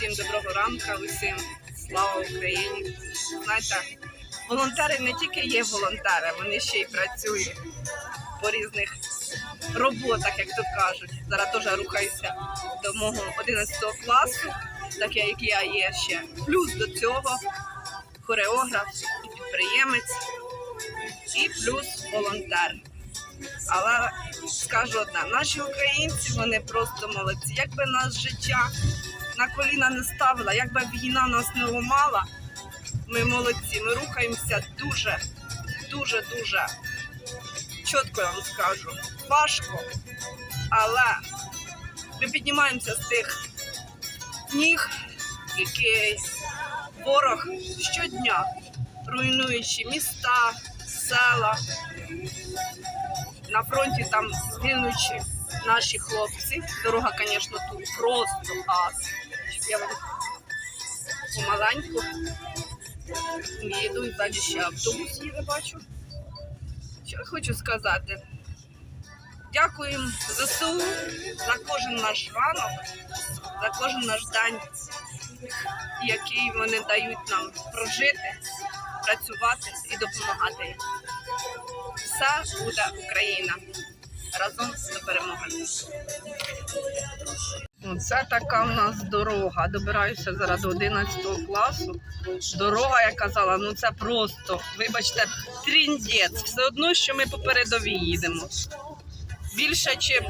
Усім доброго ранку, усім слава Україні. Знаєте, волонтери не тільки є волонтери, вони ще й працюють по різних роботах, як то кажуть. Зараз теж рухаюся до мого 11 класу, так як я є ще. Плюс до цього хореограф підприємець, і плюс волонтер. Але скажу одне, наші українці вони просто молодці. Якби нас життя на коліна не ставила, якби війна нас не ламала, ми молодці. Ми рухаємося дуже, дуже, дуже чітко я вам скажу. Важко, але ми піднімаємося з тих ніг, які ворог щодня руйнуючи міста, села. На фронті там гинучі наші хлопці. Дорога, звісно, тут просто ас. Я вам помаленьку їду і далі ще автобус їде, бачу. Що я хочу сказати? Дякуємо ЗСУ за кожен наш ранок, за кожен наш день, який вони дають нам прожити, працювати і допомагати. Все буде Україна. Разом до перемоги. Це така в нас дорога. Добираюся зараз до 11 класу. Дорога, я казала, ну це просто, вибачте, тріндець. Все одно, що ми по передовій їдемо. Більше, чим,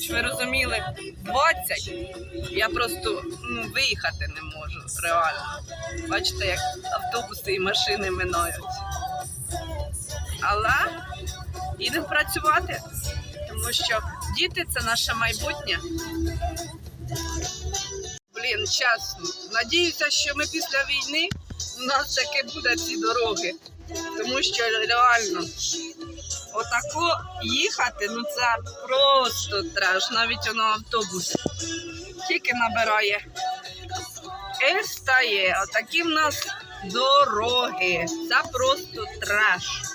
щоб ви розуміли, 20. Я просто ну, виїхати не можу, реально. Бачите, як автобуси і машини минають. Але їдемо працювати, тому що діти це наше майбутнє. Блін, чесно. Надіюся, що ми після війни у нас таки буде ці дороги. Тому що реально отако їхати, ну це просто треш. Навіть воно автобус тільки набирає і стає. Отакі в нас дороги. Це просто треш.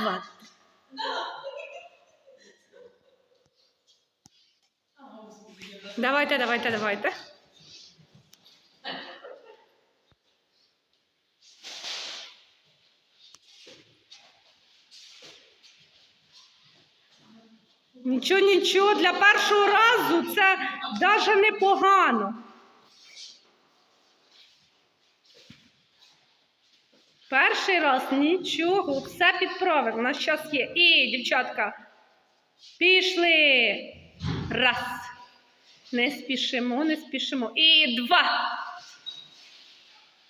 Два. Давайте, давайте, давайте. Нічого, нічого, для першого разу це навіть непогано. Перший раз нічого, все підправимо. У нас час є. І, дівчатка, пішли. Раз. Не спішимо, не спішимо. І два.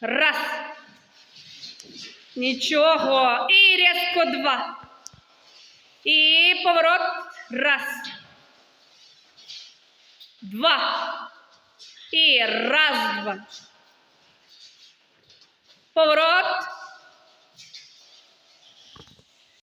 Раз. Нічого. І різко два. І поворот. Раз. Два. І раз, два. Поворот.